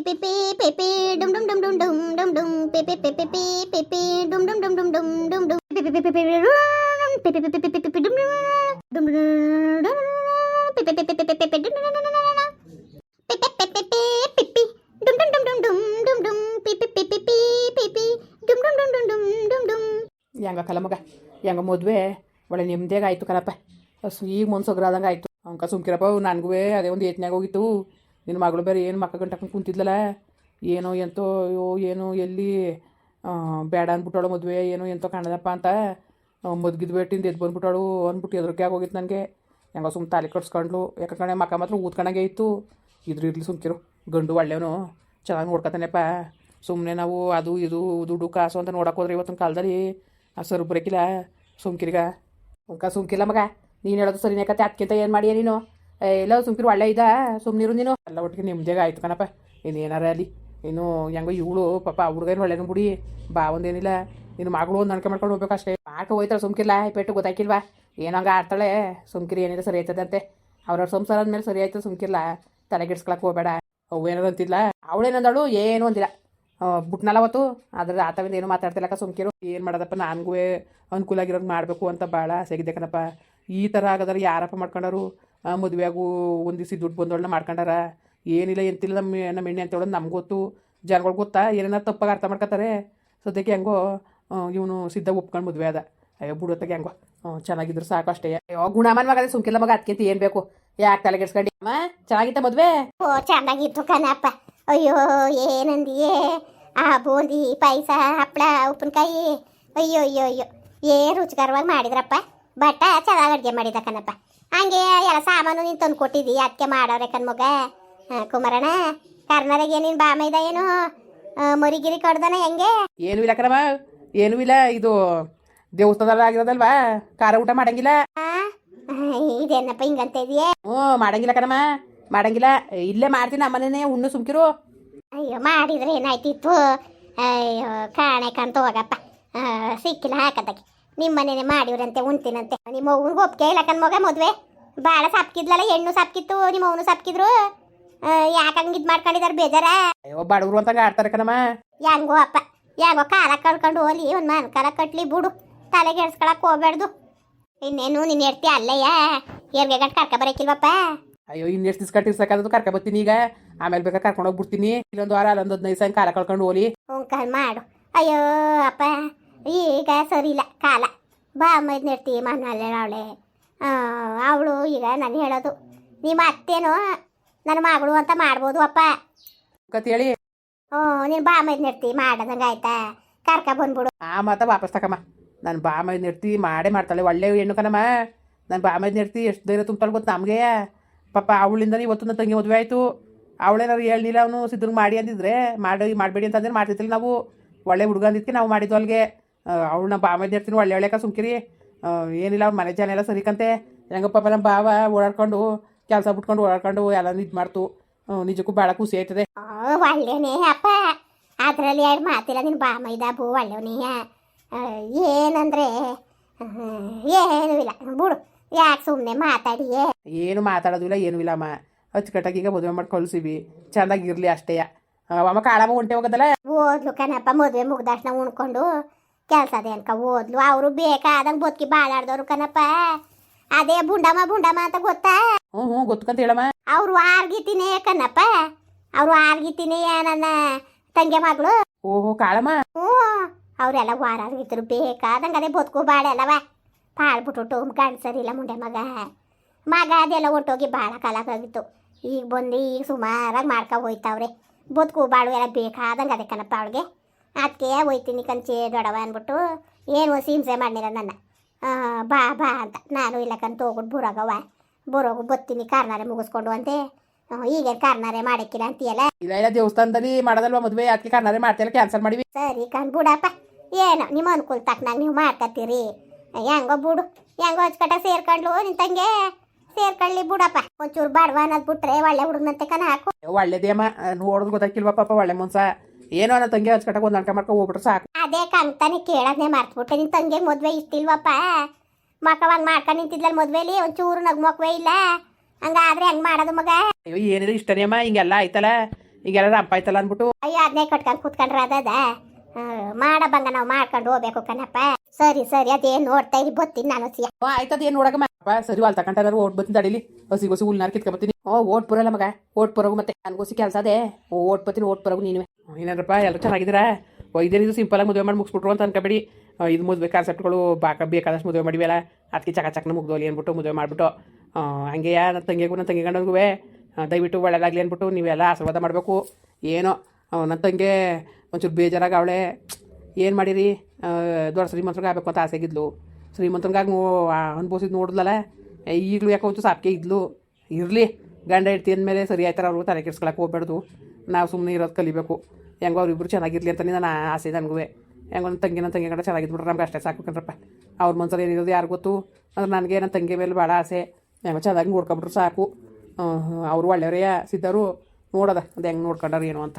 pipi pipi dum dum dum dum dum dum dum pipi pipi pipi dum dum dum dum dum dum dum pipi pipi pipi dum pipi pipi pipi pipi dum dum dum dum pipi pipi pipi pipi dum dum dum dum pipi pipi pipi dum dum dum dum dum dum dum pipi pipi pipi dum dum dum dum dum dum dum ನಿನ್ನ ಮಗಳು ಬೇರೆ ಏನು ಮಕ್ಕ ಗಂಟಕೊಂಡು ಕುಂತಿದ್ಲಲ್ಲ ಏನೋ ಎಂತೋ, ಅಯ್ಯೋ, ಏನೋ ಎಲ್ಲಿ ಬೇಡ ಅಂದ್ಬಿಟ್ಟಾಳು ಮದುವೆ, ಏನೋ ಎಂತೋ ಕಾಣದಪ್ಪ ಅಂತ. ಮದ್ಗಿದ್ ಬೇಟಿಂದ ಎದ್ದು ಬಂದ್ಬಿಟ್ಟಾಳು ಅಂದ್ಬಿಟ್ಟು ಎದ್ರಕ್ಕೆ ಆಗೋಗಿತ್ತು ನನಗೆ. ಹೆಂಗೋ ಸುಮ್ಮ ತಾಲಿ ಕಟ್ಸ್ಕೊಂಡ್ಲು. ಯಾಕಂದ್ರೆ ಮಕ್ಕ ಮಾತ್ರ ಊದ್ಕೊಂಡಂಗೆ ಇತ್ತು. ಇದ್ರ ಇರ್ಲಿ ಸುಮ್ಕಿರು. ಗಂಡು ಒಳ್ಳೆಯವನು. ಚೆನ್ನಾಗಿ ನೋಡ್ಕೊತಾನೆಪ್ಪ. ಸುಮ್ಮನೆ ನಾವು ಅದು, ಇದು, ದುಡ್ಡು, ಕಾಸು ಅಂತ ನೋಡೋಕೋದ್ರೆ ಇವತ್ತಿನ ಕಾಲದಲ್ಲಿ ಆ ಸರ್ ಬರೋಕಿಲ್ಲ. ಸುಮ್ಕಿರಿಗ. ಸುಮ್ಕಿಲ್ಲ ಮಗ. ನೀನು ಹೇಳೋದು ಸರಿನೇ ಕತೆ. ಅದಕ್ಕಿಂತ ಏನು ಮಾಡಿಯ ನೀನು? ಏ, ಇಲ್ಲ ಸುಮ್ಕಿರು ಒಳ್ಳೆ ಇದ್ದ ಸುಮ್ಮನಿರು ನೀನು. ಎಲ್ಲ ಒಟ್ಟಿಗೆ ನಿಮ್ದೇಗ ಆಯ್ತು ಕಣಪ್ಪ. ಇನ್ನು ಏನಾರ ಅಲ್ಲಿ ಇನ್ನು ಹೆಂಗೋ ಇವಳು ಪಾಪ ಹುಡುಗನ ಒಳ್ಳೆನು ಬಿಡಿ. ಬಾ ಒಂದೇನಿಲ್ಲ. ನೀನು ಮಗಳು ಒಂದು ನಡ್ಕೆ ಮಾಡ್ಕೊಂಡು ಹೋಗ್ಬೇಕು ಅಷ್ಟೇ. ಆಟ ಹೋಯ್ತಾಳೆ ಸುಮ್ಕಿಲ್ಲ ಪೇಟು ಪೆಟ್ಟು ಗೊತ್ತಾಕಿಲ್ವಾ ಹಂಗ ಆಡ್ತಾಳೆ. ಸುಮ್ಕಿರಿ ಏನಿಲ್ಲ ಸರಿ ಆಯ್ತದಂತೆ. ಅವ್ರವ್ರ ಸಂಸಾರ ಮೇಲೆ ಸರಿ ಆಯ್ತು ಸುಮ್ಕಿಲ್ಲ ತಲೆಗೆಡ್ಸ್ಕೊಳಕ್ಕೆ ಹೋಗ್ಬೇಡ. ಅವು ಏನಾರು ಅಂತಿಲ್ಲ ಅವಳೇನಂದಳು ಏನು ಅಂದಿಲ್ಲ. ಬಿಟ್ನಲ್ಲ ಅವತ್ತು. ಅದ್ರ ಆತವಿಂದ ಏನು ಮಾತಾಡ್ತಿಲ್ಲಕ್ಕ ಸುಮ್ಕಿರು. ಏನು ಮಾಡೋದಪ್ಪ? ನನಗೂ ಅನುಕೂಲ ಆಗಿರೋದು ಮಾಡಬೇಕು ಅಂತ ಭಾಳ ಸೆಗಿದೆ ಕಣಪ್ಪ. ಈ ಥರ ಆಗದ್ರೆ ಯಾರಪ್ಪ ಮಾಡ್ಕೊಂಡಾರು? ಮದುವೆಯಾಗೂ ಒಂದು ದಿವಸ ದುಡ್ಡು ಬಂದೋಳನ್ನ ಮಾಡ್ಕೊಂಡಾರ? ಏನಿಲ್ಲ, ಎಂತಿಲ್ಲ ನಮ್ಮ ನಮ್ಮ ಎಣ್ಣೆ ಅಂತ ನಮ್ಗೆ ಗೊತ್ತು. ಜನಗಳು ಗೊತ್ತಾ? ಏನೇನೋ ತಪ್ಪಾಗಿ ಅರ್ಥ ಮಾಡ್ಕೊತಾರೆ. ಸದ್ಯಕ್ಕೆ ಹೆಂಗೋ ಇವನು ಸಿದ್ಧ ಒಪ್ಕೊಂಡು ಮದುವೆ ಅದ ಅಯ್ಯೋ ಬಿಡೋತ್ತಾಗೆ ಹೆಂಗೋ. ಚೆನ್ನಾಗಿದ್ರು ಸಾಕು ಅಷ್ಟೇ. ಅಯ್ಯೋ, ಗುಣಮನ್ ಮಗ ಸುಮ್ಕಿಲ್ಲ ಮಗ ಅದಕ್ಕಿಂತ ಏನು ಬೇಕು? ಯಾಕೆ ತಲೆಗೆಡ್ಸ್ಕೊಂಡು ಅಮ್ಮ ಚೆನ್ನಾಗಿತ್ತ ಮದುವೆ? ಓ, ಚೆನ್ನಾಗಿತ್ತು ಕಣಪ್ಪ. ಅಯ್ಯೋ, ಏನಂದಿಯೇ? ಆ, ಬೂಂದಿ, ಪಾಯಸ ಹಪ್ಪಳ ಉಪ್ಪಿನಕಾಯಿ. ಅಯ್ಯೋ ಅಯ್ಯೋ ಅಯ್ಯೋ. ಏ ರುಚಿಕರವಾಗಿ ಮಾಡಿದ್ರಪ್ಪ? ಬಟ್ಟ ಚೆನ್ನಾಗಿ ಅಡುಗೆ ಮಾಡಿದ ಕಣಪ್ಪ ಹಂಗೆ ಎಲ್ಲ ಸಾಮಾನು ನೀನು ತಂದು ಕೊಟ್ಟಿದ್ದಿ ಅದಕ್ಕೆ ಮಾಡೋರೆ ಕಣ್ಮಗ ಹಾಂ ಕುಮಾರಣ್ಣ ಕರ್ನಾಟಕ ಏನೇನು ಬಾಮೈದ ಏನು? ಆ, ಮರಿಗಿರಿ ಕಡ್ದನ ಹೆಂಗೆ? ಏನು ಇಲ್ಲ ಕಣವ ಏನು ಇಲ್ಲ ಇದು ದೇವಸ್ಥಾನದಲ್ಲಿ ಆಗಿರೋದಲ್ವಾ? ಖಾರ ಊಟ ಮಾಡಂಗಿಲ್ಲ? ಇದೇನಪ್ಪ ಹಿಂಗಂತ ಇದೆಯೇ ಹ್ಞೂ ಮಾಡಂಗಿಲ್ಲ ಕಣಮ್ಮ ಮಾಡಂಗಿಲ್ಲ. ಇಲ್ಲೇ ಮಾಡ್ತೀನಿ ನಮ್ಮನೇ ಹುಣ್ಣು ಸುಮ್ಕಿರು. ಅಯ್ಯೋ ಮಾಡಿದ್ರೆ ಏನಾಯ್ತಿತ್ತು? ಅಯ್ಯೋ ಕಾಣೆ ಕಂತ ಹೋಗಪ್ಪ. ಸಿಕ್ಕಿಲ್ಲ ಹಾಕದಕ್ಕೆ. ನಿಮ್ಮ ಮನೇನೆ ಮಾಡಿವ್ರಂತೆ ಉಣ್ತೀನಂತೆ. ನಿಮ್ಮ ಅವ್ನಿಗೆ ಒಪ್ಪಿಗೆ ಇಲ್ಲ ಕಣ್ ಮಗ ಮದುವೆ. ಭಾಳ ಸಾಪ್ಕಿದ್ಲಲ್ಲ ಹೆಣ್ಣು ಸಾಪ್ಕಿತ್ತು ನಿಮ್ಮ ಅವನು ಸಾಪ್ಕಿದ್ರು. ಯಾಕೆ ಹಂಗೆ ಇದು ಮಾಡ್ಕೊಂಡಿದಾರೆ ಬೇಜಾರ? ಅಯ್ಯೋ ಬಡವರು ಅಂತ ಆಡ್ತಾರೆ ಕಣಮ್ಮ. ಹೆಂಗೋ ಅಪ್ಪ ಹೆಂಗೋ ಕಾಲ ಕಳ್ಕೊಂಡು ಹೋಲಿ ಒಂದು ಮನ್ ಕಾಲ ಕಟ್ಲಿ ಬಿಡು. ತಲೆಗೆ ಎಡ್ಸ್ಕೊಳಕ್ ಹೋಗ್ಬೇಡ್ದು ಇನ್ನೇನು ನೀನು ಹೇಳ್ತಿ ಅಲ್ಲಯ್ಯ. ಎರ್ಗೆ ಗಂಟು ಕರ್ಕ ಬರಕಿಲ್ವಪ್ಪ? ಅಯ್ಯೋ ಇನ್ನೆಷ್ಟು ಕಟ್ಟಿ ಕಟ್ಟಿರ್ಸಕ್ಕಾದ್ರು ಕರ್ಕ ಬರ್ತೀನಿ ಈಗ. ಆಮೇಲೆ ಬೇಕಾ ಕರ್ಕೊಂಡು ಹೋಗ್ಬಿಡ್ತೀನಿ. ಇಲ್ಲೊಂದು ವಾರ ಅಲ್ಲೊಂದು ಹದಿನೈದು ಸಾವಿರ ಕಾಲ ಕಳ್ಕೊಂಡು ಹೋಲಿ. ಉಂಕಲ್ ಮಾಡು. ಅಯ್ಯೋ ಅಪ್ಪ. ಈಗ ಸರಿ ಇಲ್ಲ ಕಾಲ. ಬಾ ಅಮ್ಮ ನೆಡ್ತಿ ಮನೆಯಲ್ಲಿ ಅವಳೆ ಅವಳು ಈಗ ನಾನು ಹೇಳೋದು. ನಿಮ್ಮ ಅತ್ತೇನು ನನ್ನ ಮಗಳು ಅಂತ ಮಾಡ್ಬೋದು ಅಪ್ಪ. ಕತ್ತೇಳಿ ಹ್ಞೂ ನೀನು ಬಾ ಅಮ್ಮ ನೆಡ್ತಿ ಮಾಡದಂಗೆ ಆಯ್ತಾ? ಕರ್ಕ ಬಂದ್ಬಿಡು. ಆ ಮತ್ತೆ ವಾಪಸ್ ತಕಮ್ಮ. ನಾನು ಬಾಮ ನಿರ್ತಿ ಮಾಡೇ ಮಾಡ್ತಾಳೆ. ಒಳ್ಳೆ ಹೆಣ್ಣು ಕಣಮ್ಮ. ನಾನು ಬಾಮ ನಿರ್ತಿ ಎಷ್ಟು ಧೈರ್ಯ ತುಂಬ್ತಾಳೆ ಗೊತ್ತು ನಮಗೆ? ಪಾಪ ಅವಳಿಂದ ಇವತ್ತು ನನ್ನ ತಂಗಿ ಮದುವೆ ಆಯಿತು. ಅವಳೇನಾರು ಹೇಳಿಲ್ಲ ಅವನು ಸಿದ್ಧಂಗೆ ಮಾಡಿ ಅಂದಿದ್ರೆ. ಮಾಡಿ ಮಾಡಬೇಡಿ ಅಂತಂದ್ರೆ ಮಾಡ್ತಿದ್ದಿಲ್ಲ ನಾವು. ಒಳ್ಳೆ ಹುಡುಗ ಅಂದಿದ್ದಕ್ಕೆ ನಾವು ಮಾಡಿದ್ವು ಅಲ್ಲಿಗೆ ಅವಳನ್ನ ಬಾಮ ಇರ್ತೀನಿ ಒಳ್ಳೆ ಒಳ್ಳೆಕ ಸುಮ್ಕಿರಿ ಏನಿಲ್ಲ ಅವ್ರ ಮನೆ ಜನ ಎಲ್ಲ ಸರಿಕಂತೆ ಹೆಂಗಪ್ಪ ನಮ್ಮ ಬಾವ ಓಡಾಡ್ಕೊಂಡು ಕೆಲಸ ಬಿಟ್ಕೊಂಡು ಓಡಾಡ್ಕೊಂಡು ಎಲ್ಲ ಇದು ಮಾಡ್ತು. ನಿಜಕ್ಕೂ ಭಾಳ ಖುಷಿ ಆಯ್ತದೆ. ಒಳ್ಳೆನೇ ಅಪ್ಪ. ಅದರಲ್ಲಿ ಎರಡು ಮಾತಿಲ್ಲ ನಿನ್ನ ಬಾ ಮೈದಾಬು ಬೂ ಒಳ್ಳೆವನೇ. ಏನಂದ್ರೆ ಏನು ಇಲ್ಲ. ಬಿಡು ಯಾಕೆ ಸುಮ್ಮನೆ ಮಾತಾಡಿಯೇ? ಏನು ಮಾತಾಡೋದಿಲ್ಲ ಏನೂ ಇಲ್ಲಮ್ಮ ಅಚ್ಚುಕಟ್ಟಾಗಿ ಈಗ ಮದುವೆ ಮಾಡಿ ಕಳಿಸಿವಿ. ಚೆಂದಾಗಿರ್ಲಿ ಅಷ್ಟೇ. ಅಮ್ಮ ಕಾಳಮ್ಮ ಹೊಂಟೆ ಹೋಗೋದಲ್ಲ? ಓದ್ಲು ಕಣಪ್ಪ ಮದುವೆ ಮುಗ್ದಾಕ್ಷಣ ಉಣ್ಕೊಂಡು. ಕೆಲಸ ಅದೇ ಅನ್ಕ ಓದ್ಲು? ಅವರು ಬೇಕಾದಂಗೆ ಬದುಕಿ ಬಾಳಾಡ್ದವ್ರು ಕನಪ್ಪ ಅದೇ ಬುಂಡಮ್ಮ ಬುಂಡಮ್ಮ ಅಂತ ಗೊತ್ತಾ? ಹ್ಞೂ ಹ್ಞೂ ಗೊತ್ತಂತ ಹೇಳಮ್ಮ. ಅವ್ರು ಆರ್ಗಿತೀನಿ ಕಣಪ್ಪ. ಅವ್ರು ಆರ್ಗಿತೀನಿ ನನ್ನ ತಂಗಿ ಮಗಳು. ಓಹೋ ಕಾಳಮ್ಮ. ಹ್ಞೂ ಅವರೆಲ್ಲ ವಾರಾಗಿದ್ರು ಬೇಕಾದಂಗೆ ಅದೇ ಬದುಕು ಬಾಳೆಲ್ಲವ. ಪಾಳ್ಬಿಟ್ಟು ಗಂಡಸರಿಲ್ಲ ಮುಂಡೆ ಮಗ. ಮಗ ಅದೆಲ್ಲ ಹೊಂಟೋಗಿ ಭಾಳ ಕಾಲ ಆಗಿತ್ತು. ಈಗ ಬಂದು ಈಗ ಸುಮಾರಾಗಿ ಮಾಡ್ಕೊ ಹೋಯ್ತಾವ್ರೆ. ಬದುಕು ಬಾಳು ಎಲ್ಲ ಬೇಕಾದಂಗೆ ಅದೇ ಕಣಪ್ಪ ಅವಳಿಗೆ. ಅದಕ್ಕೆ ಹೋಯ್ತೀನಿ ಕಂಚಿ ದೊಡವ ಅಂದ್ಬಿಟ್ಟು ಏನು ಹಿಂಸೆ ಮಾಡಿರ ನನ್ನ? ಬಾ ಬಾ ಅಂತ. ನಾನು ಇಲ್ಲ ಕಂತ ಹೋಗ್ಬಿಟ್ಟು ಬುರೋಗವ ಬುರೋಗು ಬತ್ತೀನಿ ಕಾರ್ನಾರೆ ಮುಗಿಸ್ಕೊಂಡು ಅಂತೆ ಈಗೇನ್ ಕಾರ್ನಾರೆ ಮಾಡಕ್ಕಿಲ್ಲ ಅಂತೀಯಲ್ಲ? ಇಲ್ಲ ಇಲ್ಲ ದೇವಸ್ಥಾನದಲ್ಲಿ ಮಾಡೋದಲ್ವಾ ಮದುವೆ? ಅದಕ್ಕೆ ಕಾರ್ನಾರೆ ಮಾಡ್ತಿಲ್ಲ ಕ್ಯಾನ್ಸಲ್ ಮಾಡಿವಿ. ಸರಿ ಕಣ್ ಬಿಡಪ್ಪ. ಏನು ನಿಮ್ಮ ಅನುಕೂಲ ತಕ್ಕನಾಗ ನೀವು ಮಾಡ್ಕತ್ತೀರಿ? ಹೆಂಗೋ ಬಿಡು ಹೆಂಗೋ ಹಚ್ಕಟ ಸೇರ್ಕೊಂಡ್ಲು ನಿಂತಂಗೆ ಸೇರ್ಕೊಳ್ಳಿ ಬಿಡಪ್ಪ. ಒಂಚೂರು ಬಾಡ್ವಾ ಅನ್ನೋದು ಬಿಟ್ರೆ ಒಳ್ಳೆ ಹುಡುಗನಂತೆ ಕಣ ಹಾಕು. ಒಳ್ಳೇದೇಮ್ಮ ನೋಡೋದು ಗೊತ್ತಾಕಿಲ್ವಾ ಪಾಪ ಒಳ್ಳೆ ಮನ್ಸ. ಏನೋ ನನ್ನ ತಂಗಿ ಹಚ್ಕಟ್ಟಾಗ ಒಂದು ಅನ್ಕ ಮಾಡ್ಕೊ ಹೋಗ್ಬಿಟ್ರೆ ಸಾಕು. ಅದೇ ಕಂತಾನೆ ಕೇಳೋದನ್ನೇ ಮರ್ತ್ಬಿಟ್ಟೆ. ನಿನ್ ತಂಗಿ ಮದ್ವೆ ಇಷ್ಟಿಲ್ವಪ್ಪ? ಮಕ್ಕವಾಗ ಮಾಡ್ಕೊಂಡ್ ನಿಂತಿದ್ಲಲ್ಲ ಮದ್ವೆಲಿ? ಒಂಚೂರು ನಗ್ ಮಕ್ವೆ ಇಲ್ಲ? ಹಂಗಾದ್ರೆ ಹೆಂಗ್ ಮಾಡೋದು ಮಗ? ಅಯ್ಯೋ ಏನಿಲ್ಲ ಇಷ್ಟನೇ ಅಮ್ಮ. ಹಿಂಗೆಲ್ಲ ಆಯ್ತಲ್ಲ? ಹಿಂಗೆಲ್ಲ ರಂಪ ಅಪ್ಪ ಆಯ್ತಲ್ಲ ಅಂದ್ಬಿಟ್ಟು. ಅಯ್ಯೋ ಅದನ್ನೇ ಕಟ್ಕೊಂಡು ಕೂತ್ಕೊಂಡ್ರೆ ಅದ ಮಾಡಬಂಗ ನಾವು ಮಾಡ್ಕೊಂಡು ಹೋಗ್ಬೇಕು ಕಣಪ್ಪ. ಸರಿ ಸರಿ ಅದೇನು ನೋಡ್ತಾ ಇರಿ ಬತ್ತೀನಿ ನಾನು ಆಯ್ತದ ಏನು ನೋಡಕಮ್ಮ ಅಪ್ಪ ಸರಿ ಅಲ್ಲಿ ತಗೊಂಡಾರು ಓಟ್ ಬತ್ತೀನಿ ತಡೀಲಿ ಹಸಿ ಗೊಸಿ ಹುಲ್ನಾರು ಕಿತ್ಕೊಬತ್ತೀನಿ. ಓ ಓಟ್ ಪುರಲ್ಲ ಮಗ ಓಟ್ ಬರೋಗು ಮತ್ತೆ. ನನ್ಗೋಸಿ ಕೆಲಸ ಅದೇ. ಓಟ್ ಬತ್ತೀನಿ ಓಟ್ ಬರೋಗು ನೀನು ಏನಾರಪ್ಪ ಎಲ್ಲರೂ ಚೆನ್ನಾಗಿದ್ದೀರಾ? ಸಿಂಪಲ್ ಆಗಿ ಮದುವೆ ಮಾಡಿ ಮುಗಿಸ್ಬಿಟ್ರು ಅಂತ ಅನ್ಕಬೇಡಿ. ಇದು ಮದುವೆ ಕಾನ್ಸೆಪ್ಟ್ಗಳು ಬಾಕ ಬೇಕಾದಷ್ಟು ಮದುವೆ ಮಾಡಿವೆಲ್ಲ. ಅದಕ್ಕೆ ಚಕ ಚಕನ ಮುಗ್ದೋಲಿ ಅನ್ಬಿಟ್ಟು ಮದುವೆ ಮಾಡಿಬಿಟ್ಟು. ಹಂಗೆ ನನ್ನ ತಂಗಿಗೂ ನನ್ನ ತಂಗಿ ಗಂಡನಿಗೂ ದಯವಿಟ್ಟು ಒಳ್ಳೇದಾಗಲಿ ಅಂದ್ಬಿಟ್ಟು ನೀವೆಲ್ಲ ಆಶೀರ್ವಾದ ಮಾಡಬೇಕು. ಏನೋ ನನ್ನ ತಂಗಿ ಒಂಚೂರು ಬೇಜಾರಾಗ ಅವಳೆ. ಏನು ಮಾಡಿರಿ? ದೊಡ್ಡ ಶ್ರೀಮಂತ್ರಿಗೆ ಆಗಬೇಕು ಅಂತ ಆಸೆಗಿದ್ಲು. ಶ್ರೀಮಂತನಿಗಾಗಿ ಅನ್ಭವಿಸಿದ್ ನೋಡಿದ್ಲಲ್ಲ ಈಗಲೂ ಯಾಕೆ ಒಂಚೂರು ಸಾಪ್ಕೆ ಇದ್ಲು? ಇರಲಿ, ಗಂಡ ಹೆಂಡ್ತಿ ಅಂದಮೇಲೆ ಸರಿ ಆಯ್ತಾರೆ ಅವರು, ತಲೆ ಕೆಡ್ಸ್ಕೊಳಕ್ಕೆ ಹೋಗ್ಬಾರ್ದು ನಾವು ಸುಮ್ಮನೆ ಇರೋದು ಕಲಿಬೇಕು. ಹೆಂಗೋ ಅವ್ರಿಬ್ರು ಚೆನ್ನಾಗಿರ್ಲಿ ಅಂತ ನಾನು ಆಸೆ ನನಗೂ ಹೆಂಗೋ ನನ್ನ ತಂಗಿ ನನ್ನ ತಂಗಿ ಗಂಡ ಚೆನ್ನಾಗಿದ್ಬಿಟ್ರೆ ನಮ್ಗೆ ಅಷ್ಟೇ ಸಾಕು ಕಣ್ರಪ್ಪ. ಅವ್ರ ಮನ್ಸಲ್ಲಿ ಏನಿರೋದು ಯಾರು ಗೊತ್ತು? ಅಂದ್ರೆ ನನಗೆ ನನ್ನ ತಂಗಿ ಮೇಲೆ ಭಾಳ ಆಸೆ. ಹೆಂಗೋ ಚೆನ್ನಾಗಿ ನೋಡ್ಕೊಂಬಿಟ್ರು ಸಾಕು. ಅವರು ಒಳ್ಳೆಯವರೇ ಸಿದ್ಧರು. ನೋಡೋದ, ಅದು ಹೆಂಗೆ ನೋಡ್ಕೊಂಡಾರ ಏನು ಅಂತ.